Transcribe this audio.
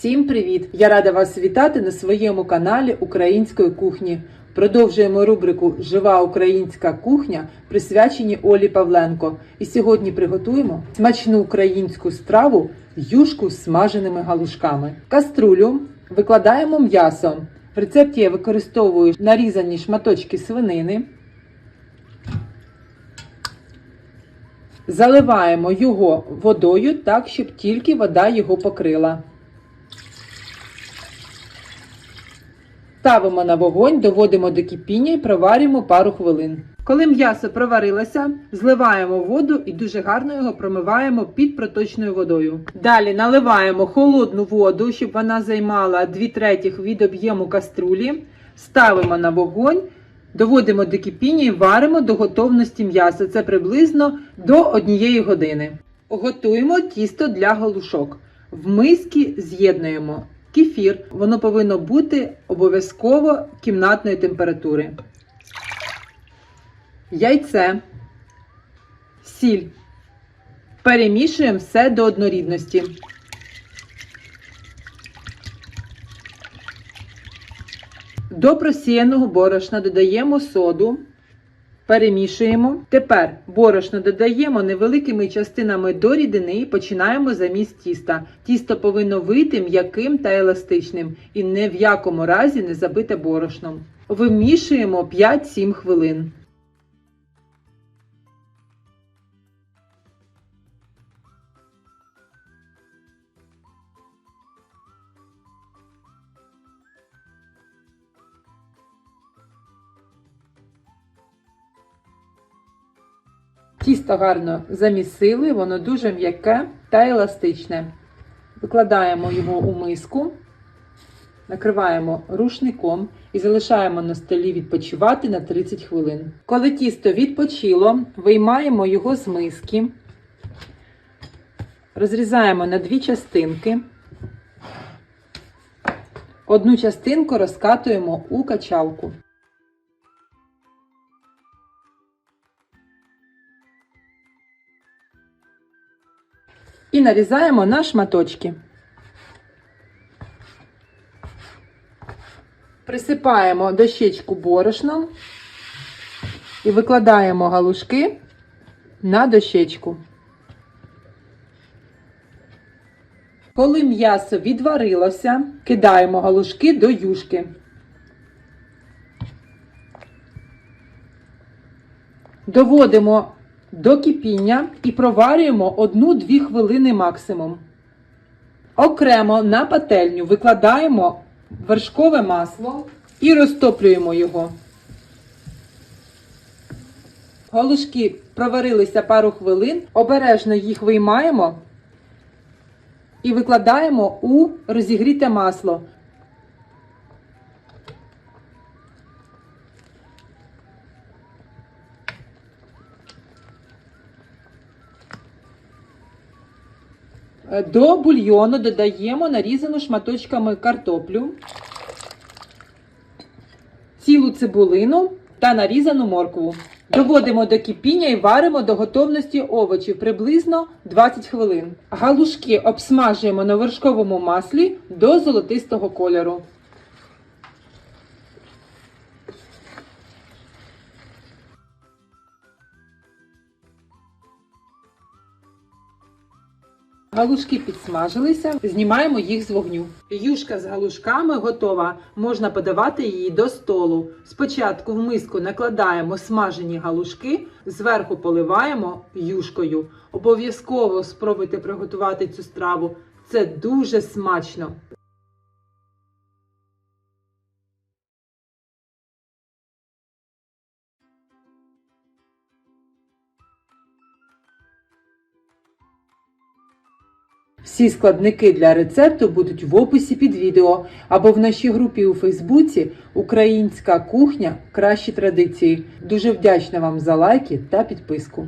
Всім привіт! Я рада вас вітати на своєму каналі Української кухні. Продовжуємо рубрику Жива українська кухня, присвячені Олі Павленко. І сьогодні приготуємо смачну українську страву юшку з смаженими галушками. Каструлю викладаємо м'ясо. В рецепті я використовую нарізані шматочки свинини. Заливаємо його водою так, щоб тільки вода його покрила. Ставимо на вогонь, доводимо до кипіння і проварюємо пару хвилин. Коли м'ясо проварилося, зливаємо воду і дуже гарно його промиваємо під проточною водою. Далі наливаємо холодну воду, щоб вона займала 2 третіх від об'єму каструлі. Ставимо на вогонь, доводимо до кипіння і варимо до готовності м'яса. Це приблизно до 1 години. Готуємо тісто для галушок. В миски з'єднуємо кефір. Воно повинно бути обов'язково кімнатної температури. Яйце, сіль. Перемішуємо все до однорідності. До просіяного борошна додаємо соду, перемішуємо. Тепер борошно додаємо невеликими частинами до рідини і починаємо заміс тіста. Тісто повинно вийти м'яким та еластичним і ні в якому разі не забите борошном. Вимішуємо 5-7 хвилин. Тісто гарно замісили, воно дуже м'яке та еластичне. Викладаємо його у миску, накриваємо рушником і залишаємо на столі відпочивати на 30 хвилин. Коли тісто відпочило, виймаємо його з миски, розрізаємо на дві частинки. Одну частинку розкатуємо у качалку. І нарізаємо на шматочки. Присипаємо дощечку борошном і викладаємо галушки на дощечку. Коли м'ясо відварилося, кидаємо галушки до юшки. Доводимо до кипіння і проварюємо 1-2 хвилини максимум. Окремо на пательню викладаємо вершкове масло і розтоплюємо його. Галушки проварилися пару хвилин, обережно їх виймаємо і викладаємо у розігріте масло. До бульйону додаємо нарізану шматочками картоплю, цілу цибулину та нарізану моркву. Доводимо до кипіння і варимо до готовності овочів приблизно 20 хвилин. Галушки обсмажуємо на вершковому маслі до золотистого кольору. Галушки підсмажилися, знімаємо їх з вогню. Юшка з галушками готова. Можна подавати її до столу. Спочатку в миску накладаємо смажені галушки, зверху поливаємо юшкою. Обов'язково спробуйте приготувати цю страву. Це дуже смачно. Всі складники для рецепту будуть в описі під відео або в нашій групі у Фейсбуці Українська кухня Кращі традиції. Дуже вдячна вам за лайки та підписку.